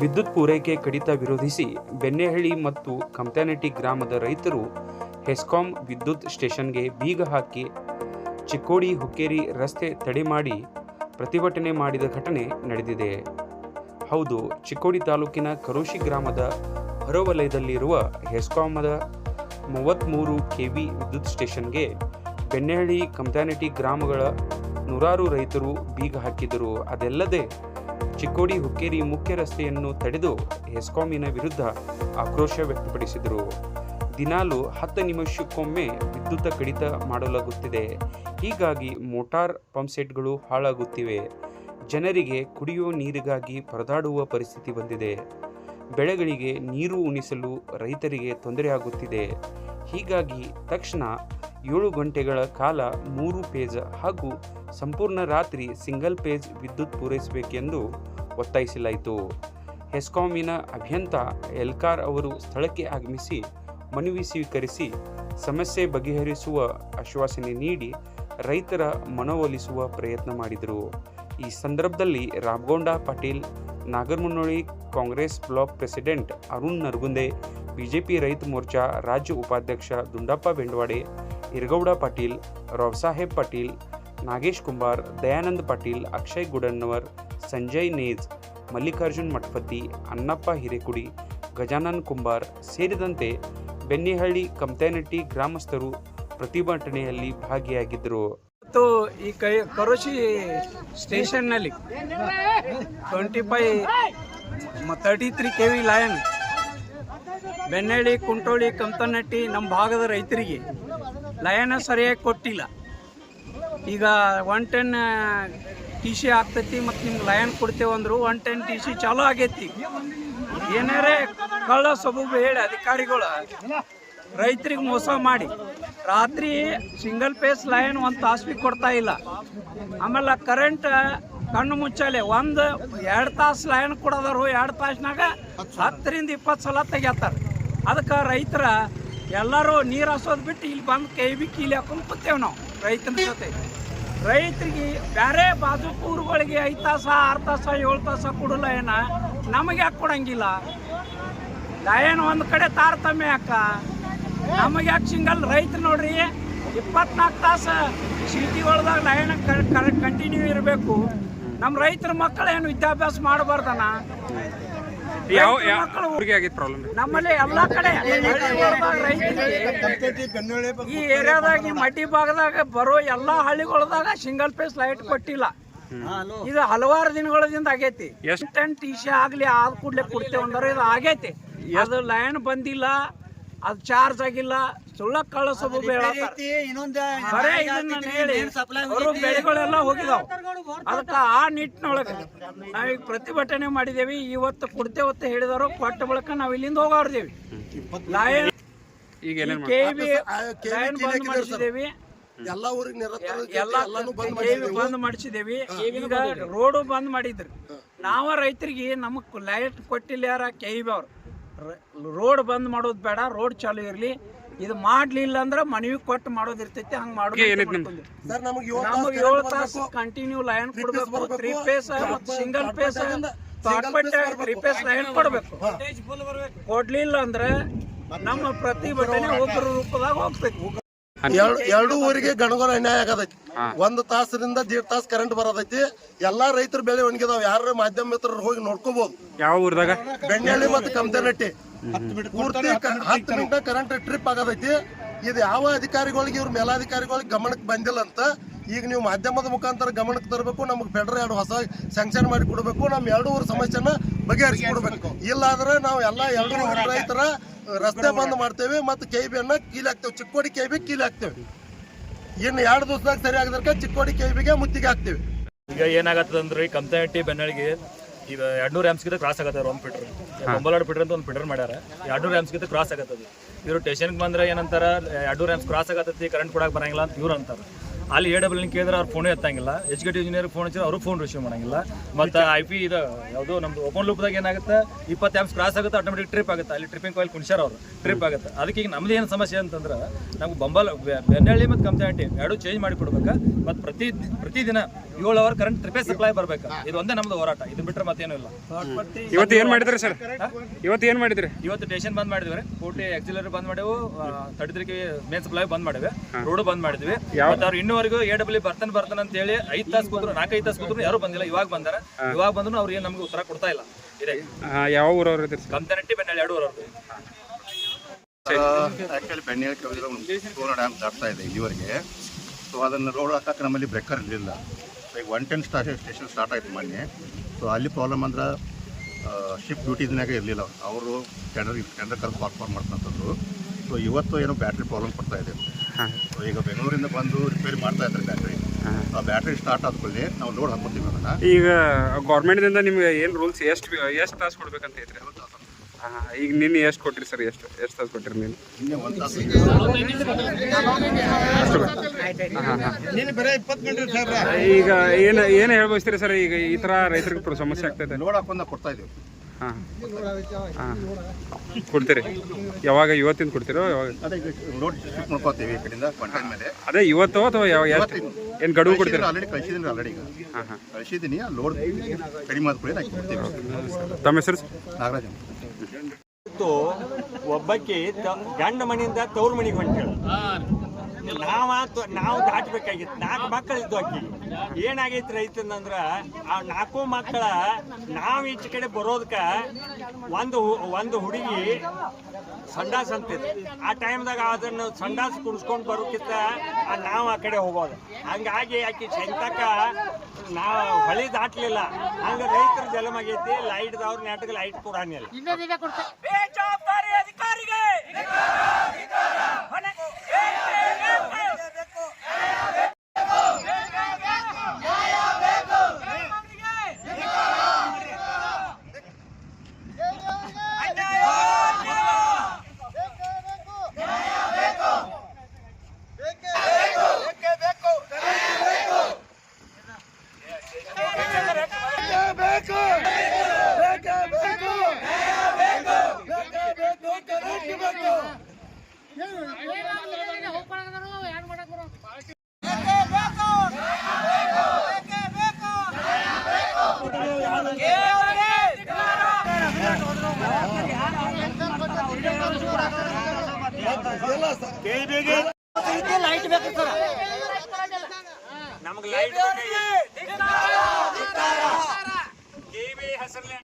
ವಿದ್ಯುತ್ ಪೂರೈಕೆ ಕಡಿತ ವಿರೋಧಿಸಿ ಬೆಣ್ಣೆಹಳ್ಳಿ ಮತ್ತು ಕಮತನಟ್ಟಿ ಗ್ರಾಮದ ರೈತರು ಹೆಸ್ಕಾಂ ವಿದ್ಯುತ್ ಸ್ಟೇಷನ್ಗೆ ಬೀಗ ಹಾಕಿ ಚಿಕ್ಕೋಡಿ ಹುಕ್ಕೇರಿ ರಸ್ತೆ ತಡೆ ಮಾಡಿ ಪ್ರತಿಭಟನೆ ಮಾಡಿದ ಘಟನೆ ನಡೆದಿದೆ. ಹೌದು, ಚಿಕ್ಕೋಡಿ ತಾಲೂಕಿನ ಕರೋಶಿ ಗ್ರಾಮದ ಹೊರವಲಯದಲ್ಲಿರುವ ಹೆಸ್ಕಾಂದ ಮೂವತ್ತ್ಮೂರು ಕೆ ವಿ ವಿದ್ಯುತ್ ಸ್ಟೇಷನ್ಗೆ ಬೆನ್ನೆಹಳ್ಳಿ ಕಮತನಟ್ಟಿ ಗ್ರಾಮಗಳ ನೂರಾರು ರೈತರು ಬೀಗ ಹಾಕಿದರು ಅದಲ್ಲದೆ ಚಿಕ್ಕೋಡಿ ಹುಕ್ಕೇರಿ ಮುಖ್ಯ ರಸ್ತೆಯನ್ನು ತಡೆದು ಹೆಸ್ಕಾಮಿನ ವಿರುದ್ಧ ಆಕ್ರೋಶ ವ್ಯಕ್ತಪಡಿಸಿದರು. ದಿನಾಲು ಹತ್ತು ನಿಮಿಷಕ್ಕೊಮ್ಮೆ ವಿದ್ಯುತ್ ಕಡಿತ ಮಾಡಲಾಗುತ್ತಿದೆ. ಹೀಗಾಗಿ ಮೋಟಾರ್ ಪಂಪ್ಸೆಟ್ಗಳು ಹಾಳಾಗುತ್ತಿವೆ. ಜನರಿಗೆ ಕುಡಿಯುವ ನೀರಿಗಾಗಿ ಪರದಾಡುವ ಪರಿಸ್ಥಿತಿ ಬಂದಿದೆ. ಬೆಳೆಗಳಿಗೆ ನೀರು ಉಣಿಸಲು ರೈತರಿಗೆ ತೊಂದರೆಯಾಗುತ್ತಿದೆ ಹೀಗಾಗಿ ತಕ್ಷಣ ಏಳು ಗಂಟೆಗಳ ಕಾಲ ಮೂರು ಪೇಜ್ ಹಾಗೂ ಸಂಪೂರ್ಣ ರಾತ್ರಿ ಸಿಂಗಲ್ ಪೇಜ್ ವಿದ್ಯುತ್ ಪೂರೈಸಬೇಕೆಂದು ಒತ್ತಾಯಿಸಲಾಯಿತು. ಹೆಸ್ಕಾಮಿನ ಅಭಿಯಂತ ಎಲ್ಕಾರ್ ಅವರು ಸ್ಥಳಕ್ಕೆ ಆಗಮಿಸಿ ಮನವಿ ಸ್ವೀಕರಿಸಿ ಸಮಸ್ಯೆ ಬಗೆಹರಿಸುವ ಆಶ್ವಾಸನೆ ನೀಡಿ ರೈತರ ಮನವೊಲಿಸುವ ಪ್ರಯತ್ನ ಮಾಡಿದರು. ಈ ಸಂದರ್ಭದಲ್ಲಿ Ramagonda Patil, Nagaramunnoli Congress block president Arun Naragunde, BJP ರೈತ ಮೋರ್ಚಾ ರಾಜ್ಯ ಉಪಾಧ್ಯಕ್ಷ ದುಂಡಪ್ಪ ಬೆಂಡವಾಡೆ ಇರಗೌಡ ಪಾಟೀಲ್, ರಾವ್ಸಾಹೇಬ್ ಪಾಟೀಲ್, ನಾಗೇಶ್ ಕುಂಬಾರ್, ದಯಾನಂದ್ ಪಾಟೀಲ್, ಅಕ್ಷಯ್ ಗುಡನ್ನವರ್ ಸಂಜಯ್ ನೇಜ್, ಮಲ್ಲಿಕಾರ್ಜುನ್ ಮಠಪತಿ, ಅಣ್ಣಪ್ಪ ಹಿರೇಕುಡಿ, ಗಜಾನನ್ ಕುಂಬಾರ್ ಸೇರಿದಂತೆ ಬೆನ್ನಿಹಳ್ಳಿ ಕಮತೇನಟ್ಟಿ ಗ್ರಾಮಸ್ಥರು ಪ್ರತಿಭಟನೆಯಲ್ಲಿ ಭಾಗಿಯಾಗಿದ್ದರು. ಮತ್ತು ಈ ಕೈ Karoshi ಸ್ಟೇಷನ್ನಲ್ಲಿ twenty five thirty three K V line Bennalli Kuntoli, Kantanatti ನಮ್ಮ ಭಾಗದ ರೈತರಿಗೆ ಲಯನ ಸರಿಯಾಗಿ ಕೊಟ್ಟಿಲ್ಲ. ಈಗ ಒನ್ ಟೆನ್ ಟಿ ಸಿ ಆಗ್ತೈತಿ ಮತ್ತು ನಿಮ್ಗೆ ಲಯನ್ ಕೊಡ್ತೇವೆ ಅಂದರು ಒನ್ ಟೆನ್ ಟಿ ಸಿ ಚಾಲೂ ಆಗೈತಿ. ಏನಾರೇ ಕಳ್ಳ ಸಬೂಬು ಹೇಳಿ ಅಧಿಕಾರಿಗಳು. ರೈತರಿಗೆ ಮೋಸ ಮಾಡಿ. ರಾತ್ರಿ ಸಿಂಗಲ್ ಪೇಸ್ ಲಯನ್ ಒಂದು ತಾಸು ಕೊಡ್ತಾ ಇಲ್ಲ. ಆಮೇಲೆ ಕರೆಂಟ್ ಕಣ್ಣು ಮುಚ್ಚಾಲೆ ಒಂದು ಎರಡು ತಾಸು ಲಯನ್ ಕೊಡೋದವ್ರು ಎರಡು ತಾಸ್ನಾಗ ಹತ್ತರಿಂದ ಇಪ್ಪತ್ತು ಸಲ ತೆಗ್ಯಾತಾರ. ಅದಕ್ಕೆ ರೈತರ ಎಲ್ಲರೂ ನೀರು ಹಸೋದು ಬಿಟ್ಟು ಇಲ್ಲಿ ಬಂದು ಕೈ ಬಿ ಕೀಲಿ ಹಾಕೊಂಡು ಕೂತೇವೆ ನಾವು ರೈತನ ಜೊತೆ. ರೈತರಿಗೆ ಬೇರೆ ಬಾಜು ಊರುಗಳಿಗೆ ಐದು ತಾಸ, ಆರು ತಾಸ, ಏಳು ತಾಸ ಕೊಡಲ್ಲ ಏನ? ನಮಗೆ ಯಾಕೆ ಕೊಡಂಗಿಲ್ಲ? ಏನು ಒಂದು ಕಡೆ ತಾರತಮ್ಯ ಅಕ್ಕ ನಮಗೆ ಯಾಕೆ ಸಿಂಗಲ್ ರೈತ ನೋಡ್ರಿ ಇಪ್ಪತ್ನಾಲ್ಕು ತಾಸು ಸಿಟಿ ಒಳದಾಗ ಲಯನ ಕಂಟಿನ್ಯೂ ಇರಬೇಕು. ನಮ್ಮ ರೈತರ ಮಕ್ಕಳು ಏನು ವಿದ್ಯಾಭ್ಯಾಸ ಮಾಡಬಾರ್ದನ? ಯಾವ ಆಗಿತ್ತು ಪ್ರಾಬ್ಲಮ್ ನಮ್ಮಲ್ಲಿ ಎಲ್ಲಾ ಕಡೆ ರೈತರಿಗೆ ಈ ಏರಿಯಾದಾಗ ಈ ಮಡ್ಡಿ ಭಾಗದಾಗ ಬರೋ ಎಲ್ಲಾ ಹಳ್ಳಿಗಳದಾಗ ಸಿಂಗಲ್ ಪೇಸ್ ಲೈಟ್ ಕೊಟ್ಟಿಲ್ಲ. ಇದು ಹಲವಾರು ದಿನಗಳಿಂದ ಆಗೈತಿ. ಎಷ್ಟು ಟೆನ್ ಟಿ ಸಿ ಆಗ್ಲಿ ಆದ ಕೂಡ್ಲೆ ಕೊಡ್ತೇವೆ ಅಂದ್ರೆ ಇದು ಆಗೈತಿ. ಅದು ಲೈನ್ ಬಂದಿಲ್ಲ. ಅದು ಚಾರ್ಜ್ ಆಗಿಲ್ಲ ಸುಳ್ಳ ಕಳಿಸೋದು ಬೆಳೆಗಳೆಲ್ಲ ಹೋಗಿದಾವ. ಅದಕ್ಕೆ ಆ ನಿಟ್ಟಿನೊಳಗೆ ನಾವೀಗ ಪ್ರತಿಭಟನೆ ಮಾಡಿದೇವಿ. ಇವತ್ತು ಕೊಡ್ತೇವೆ ಒತ್ತ ಹೇಳಿದವರು ಕೊಟ್ಟ ಬಳಿಕ ನಾವು ಇಲ್ಲಿಂದ ಹೋಗೋರ್ದೇವಿ ಲಯನ್ ಈಗ ಕೆ ಬಿ ಲಯನ್ ಬಂದ್ ಮಾಡಿಸಿದೇವಿ? ಎಲ್ಲಾ ಊರಿಗೆ ನಿರತರ ಎಲ್ಲ ಕೆವಿ ಬಂದ್ ಮಾಡಿಸಿದೇವಿ. ಈಗ ರೋಡು ಬಂದ್ ಮಾಡಿದ್ರಿ. ನಾವ ರೈತರಿಗೆ ನಮಗ್ ಲೈಟ್ ಕೊಟ್ಟಿಲ್ಲ ಯಾರ? ಕೆ ಬಿ ಅವ್ರು. ರೋಡ್ ಬಂದ್ ಮಾಡೋದು ಬೇಡ ರೋಡ್ ಚಾಲು ಇರ್ಲಿ. ಇದು ಮಾಡ್ಲಿಲ್ಲ ಅಂದ್ರೆ ಮನವಿ ಕೊಟ್ಟು ಮಾಡೋದ್ ಇರ್ತೈತಿ ಹಂಗ್ ಮಾಡೋದು ನಮಗೆ ಏಳು ತಾಸು ಕಂಟಿನ್ಯೂ ಲೈನ್ ಕೊಡ್ಬೇಕು ತ್ರೀ ಪೇಸ್ ಮತ್ತು single phase three phase line ಕೊಡ್ಬೇಕು. ಕೊಡ್ಲಿಲ್ಲ ಅಂದ್ರೆ ನಮ್ಮ ಪ್ರತಿಭಟನೆ ಒಬ್ಬರ ರೂಪದಾಗ ಹೋಗ್ತೈತಿ. ಎರಡು ಎರಡು ಊರಿಗೆ ಗಣಗನ ಅನ್ಯಾಯ ಆಗದೈತಿ ಒಂದು ತಾಸರಿಂದ ದೀಡ್ ತಾಸ್ ಕರೆಂಟ್ ಬರೋದೈತಿ. ಎಲ್ಲಾ ರೈತರು ಬೆಳೆ ಒಣಗಿದಾವ. ಯಾರ ಮಾಧ್ಯಮ ಮಿತ್ರರು ಹೋಗಿ ನೋಡ್ಕೋಬಹುದು ಯಾವ ಊರದಾಗ? ಬೆಣ್ಣೆಳ್ಳಿ ಮತ್ತೆ ಕಮತನಟ್ಟಿ ಪೂರ್ತಿ ಹತ್ತು ಮಿನಿಟ್ ಕರೆಂಟ್ ಟ್ರಿಪ್ ಆಗದೈತಿ. ಇದು ಯಾವ ಅಧಿಕಾರಿಗಳಿಗೆ ಇವ್ರ ಮೇಲಾಧಿಕಾರಿಗಳಿಗೆ ಗಮನಕ್ಕೆ ಬಂದಿಲ್ಲ ಅಂತ ಈಗ ನೀವು ಮಾಧ್ಯಮದ ಮುಖಾಂತರ ಗಮನಕ್ಕೆ ತರಬೇಕು. ನಮಗೆ ಫೆಡರ್ ಎರಡು ಹೊಸ ಸ್ಯಾಂಕ್ಷನ್ ಮಾಡಿ ಕೊಡಬೇಕು. ನಮ್ಮ ಎರಡು ಊರ ಸಮಸ್ಯೆನ ಬಗೆಹರಿಸಿ ಕೊಡಬೇಕು ಇಲ್ಲಾಂದ್ರೆ ನಾವು ಎಲ್ಲ ಎರಡು ಊರ ರೈತರ ರಸ್ತೆ ಬಂದ್ ಮಾಡ್ತೇವೆ ಮತ್ತು ಕೆ ಬಿಯನ್ನ ಕೀಲಿ ಹಾಕ್ತೇವೆ. ಚಿಕ್ಕೋಡಿ ಕೆ ಬಿ ಕೀಲಿ ಹಾಕ್ತೇವೆ. ಇನ್ನು ಎರಡು ದಿವಸದಾಗ ಸರಿ ಆಗದಕ್ಕೆ ಚಿಕ್ಕೋಡಿ ಕೆ ಬಿಗೆ ಮುತ್ತಿಗೆ ಹಾಕ್ತೇವೆ. ಈಗ ಏನಾಗತ್ತದ ಅಂದ್ರೆ ಈ ಕಂತನಟ್ಟಿ ಬೆನ್ನಳಿಗೆ ಈಗ ಎರಡ್ನೂರು ಆ್ಯಮ್ಸ್ಗಿಂತ ಕ್ರಾಸ್ ಆಗತ್ತೆ ಒಂದು ಫಿಟ್ರ್ ಒಂಬಲಾಡ್ ಫಿಟ್ರ್ ಅಂತ ಒಂದು ಫಿಟ್ರ್ ಮಾಡ್ಯಾರ. ಎರಡ್ನೂರು ಆ್ಯಮ್ಸ್ಗಿಂತ ಕ್ರಾಸ್ ಆಗತ್ತದ. ಇವರು ಸ್ಟೇಷನ್ಗೆ ಬಂದ್ರೆ ಏನಂತಾರ ಎರಡ್ನೂರು ಎಮ್ಸ್ ಕ್ರಾಸ್ ಆಗತ್ತೈತಿ ಕರೆಂಟ್ ಕೊಡಕ್ಕೆ ಬರಂಗಿಲ್ಲ ಅಂತ ಇವ್ರು ಅಂತಾರೆ. ಅಲ್ಲಿ ಎ ಡಬ್ಲ್ಯೂ ಕೇಳಿದ್ರೆ ಅವ್ರು ಫೋನೇ ಎತ್ತಂಗಿಲ್ಲ. ಎಜುಕೇಟಿವ್ ಇಂಜಿನಿಯರ್ ಫೋನ್ ಹಚ್ಚಿದ್ರೆ ಅವರು ಫೋನ್ ರಿಸೀವ್ ಮಾಡಂಗಿಲ್ಲ. ಮತ್ತೆ ಐ ಪಿ ಇದು ಯಾವುದು ನಮ್ದು ಓಪನ್ ಲೂಪ್ದಾಗ ಏನಾಗುತ್ತೆ ಇಪ್ಪತ್ತು ಆ್ಯಮ್ಸ್ ಕ್ರಾಸ್ ಆಗುತ್ತೆ ಆಟೋಮೆಟಿಕ್ ಟ್ರಿಪ್ ಆಗುತ್ತೆ. ಅಲ್ಲಿ ಟ್ರಿಪ್ಪಿಂಗ್ ಕಾಯಿಲ್ ಕುಣಿಸ್ಯಾರ ಅವರು ಟ್ರಿಪ್ ಆಗುತ್ತೆ. ಅದಕ್ಕೆ ಈಗ ನಮ್ದು ಏನು ಸಮಸ್ಯೆ ಅಂತಂದ್ರೆ ನಮ್ಗೆ ಬಂಬಲ್ ಬೆನ್ನೆಳ್ಳಿ ಮತ್ತು ಕಂಪ್ಯಾಟಿ ಎರಡು ಚೇಂಜ್ ಮಾಡಿ ಕೊಡ್ಬೇಕು. ಮತ್ತು ಪ್ರತಿ ಪ್ರತಿದಿನ ಏಳು ಅವರ್ ಕರೆಂಟ್ ಟ್ರಿಪೇ ಸಪ್ಲೈ ಬರಬೇಕು. ಇದು ಒಂದೇ ನಮ್ದು ಹೋರಾಟ. ಇದು ಬಿಟ್ಟರೆ ಮತ್ತೇನೂ ಇಲ್ಲ. ಇವತ್ತು ಏನು ಮಾಡಿದ್ರಿ ಸರ್ ಇವತ್ತು ಏನು ಮಾಡಿದ್ರಿ? ಇವತ್ತು ಸ್ಟೇಷನ್ ಬಂದ್ ಮಾಡಿದ್ವಿ ಕೋಟಿ ಎಕ್ಸಿಲರ್ ಬಂದ್ ಮಾಡೇವು ತಡಿದ್ರಿಗೆ ಮೇನ್ ಸಪ್ಲೈ ಬಂದ್ ಮಾಡಿದ್ವಿ ರೋಡ್ ಬಂದ್ ಮಾಡಿದ್ವಿ. ಮತ್ತೆ ಅವ್ರು ಇನ್ನೂವರೆಗೂ ಎ ಡಬ್ಲ್ಯೂ ಬರ್ತಾನೆ ಬರ್ತಾನೆ ಅಂತ ಹೇಳಿ ಐದ್ ತಾಸು ಕೂತ್ರು ನಾಲ್ಕೈದು ತಾಸು ಕೂತ್ರು ಯಾರು ಬಂದಿಲ್ಲ. ಇವಾಗ ಬಂದಾರ. ಇವಾಗ ಬಂದ್ರು ಅವ್ರು ಏನ್ ನಮ್ಗೆ ಉತ್ತರ ಕೊಡ್ತಾ ಇಲ್ಲ. ಇದೆ. ಯಾವ ಊರವ್ರು ಇದ್ರಿ ಕಂತನಟ್ಟಿ ಬೆನ್ನೆಳ್ಳಿ ಎರಡು ಊರವ್ರು. ಆ್ಯಕ್ಚುಲಿ ಬೆಣ್ಣೆ ಕವಿದ ಸೋನ ಡ್ಯಾಮ್ ದಾಟ್ತಾ ಇದೆ ಇಲ್ಲಿವರೆಗೆ. ಸೊ ಅದನ್ನು ರೋಡ್ ಹಾಕಕ್ಕೆ ನಮ್ಮಲ್ಲಿ ಬ್ರೇಕರ್ ಇರಲಿಲ್ಲ. ಸೊ ಈಗ one ten star station start ಆಯ್ತು ಮೊನ್ನೆ. ಸೊ ಅಲ್ಲಿ ಪ್ರಾಬ್ಲಮ್ ಅಂದ್ರೆ ಶಿಫ್ಟ್ ಡ್ಯೂಟಿದ್ನಾಗ ಇರಲಿಲ್ಲ. ಅವರು ಟೆಂಡರ್ ಟೆಂಡರ್ ಕರೆದು ಪರ್ಫಾರ್ಮ್ ಮಾಡ್ತಂಥದ್ದು ಸೊ ಇವತ್ತು ಏನೋ ಬ್ಯಾಟ್ರಿ ಪ್ರಾಬ್ಲಮ್ ಕೊಡ್ತಾ ಇದೆ. ಸೊ ಈಗ ಬೆಂಗಳೂರಿಂದ ಬಂದು ರಿಪೇರಿ ಮಾಡ್ತಾ ಇದ್ದಾರೆ ಬ್ಯಾಟ್ರಿ ಆ ಬ್ಯಾಟ್ರಿ ಸ್ಟಾರ್ಟ್ ಆದ್ಕೊಳ್ಳಿ ನಾವು ಲೋಡ್ ಹಾಕೋತೀವಿ ಅದನ್ನು ಈಗ ಗೌರ್ಮೆಂಟ್ದಿಂದ ನಿಮ್ಗೆ ಏನು ರೂಲ್ಸ್ ಎಷ್ಟು ಎಷ್ಟು ತಾಸು ಕೊಡ್ಬೇಕಂತ ಐತ್ರಿ ಹಾಂ ಈಗ ನಿನ್ನೆ ಎಷ್ಟು ಕೊಟ್ಟಿರಿ ಸರ್ ಎಷ್ಟು ಎಷ್ಟು ತಾಸು ಕೊಟ್ಟಿರಿ ನೀನು ಇನ್ನೇ ಒಂದು ತಾಸು ಈಗ ಏನು ಏನು ಹೇಳ್ಬೋಸ್ತೀರಿ ಸರ್ ಈಗ ಈ ಥರ ರೈತರಿಗೆ ಸಮಸ್ಯೆ ಆಗ್ತೈತೆ. ಲೋಡ್ ಹಾಕೊಂಡು ಕೊಡ್ತಾ ಇದ್ದೀವಿ. ಹಾಂ. ಹಾಂ. ಕೊಡ್ತೀರಿ? ಯಾವಾಗ ಇವತ್ತಿನ ಕೊಡ್ತೀರೋ ಯಾವಾಗ? ಅದೇ ಲೋಡ್ ಶಿಫ್ಟ್ ಮಾಡ್ಕೋತೀವಿ ಈ ಕಡೆಯಿಂದ ಕಂಟೈನ್ ಮೇಲೆ. ಅದೇ ಇವತ್ತು ಅಥವಾ ಯಾವಾಗ ಏನ್ ಏನು ಗಡುವು ಕೊಡ್ತೀರಿ? ಆಲ್ರೆಡಿ ಕಳಿಸಿದ್ದೀನಿ ಆಲ್ರೆಡಿ ಈಗ. ಹಾಂ ಹಾಂ. ಕಳಿಸಿದ್ದೀನಿ ಆ ಲೋಡ್ ಕಡಿಮೆ ಆದ ಕೂಡ ಹಾಕಿ ಕೊಡ್ತೀವಿ ತಮ್ಮ ಹೆಸರು? ಸರ್? ನಾಗರಾಜ್ ಒಬ್ಬಕ್ಕೆ ಗಂಡ ಮನೆಯಿಂದ ತವ್ರ ಮನೆಗೆ ಹೊಂಟೇಳು ನಾವ ನಾವು ದಾಟಬೇಕಾಗಿತ್ತು. ನಾಲ್ಕು ಮಕ್ಕಳು ಇದ್ದು ಏನಾಗೈತೆ ಏನಾಗೈತಿ ರೈತನಂದ್ರ ಆ ನಾಲ್ಕು ಮಕ್ಕಳ ನಾವು ಈಚೆ ಕಡೆ ಬರೋದಕ್ಕ ಒಂದು ಹು- ಒಂದು ಹುಡುಗಿ ಸಂಡಾಸ್ ಅಂತಿತ್ತು ಆ ಟೈಮ್ದಾಗ ಅದನ್ನು ಸಂಡಾಸ್ ಕುಡಿಸ್ಕೊಂಡು ಬರೋಕ್ಕಿಂತ ಆ ನಾವು ಆ ಕಡೆ ಹೋಗೋದು. ಹಂಗಾಗಿ ಆಕೆ ಸಂತಕ ನಾವು ಹೊಳಿ ದಾಟ್ಲಿಲ್ಲ. ಹಂಗ ರೈತರ ಜಲಮಾಗೈತಿ ಲೈಟ್ದವ್ರ ನೆಟ್ಗೆ ಲೈಟ್ ಕೊಡಾನಿಲ್ಲ ನಮ್ಗೆ ಲೈಟ್ ಕೆ ಬಿ ಹೆಸರಲ್ಲಿ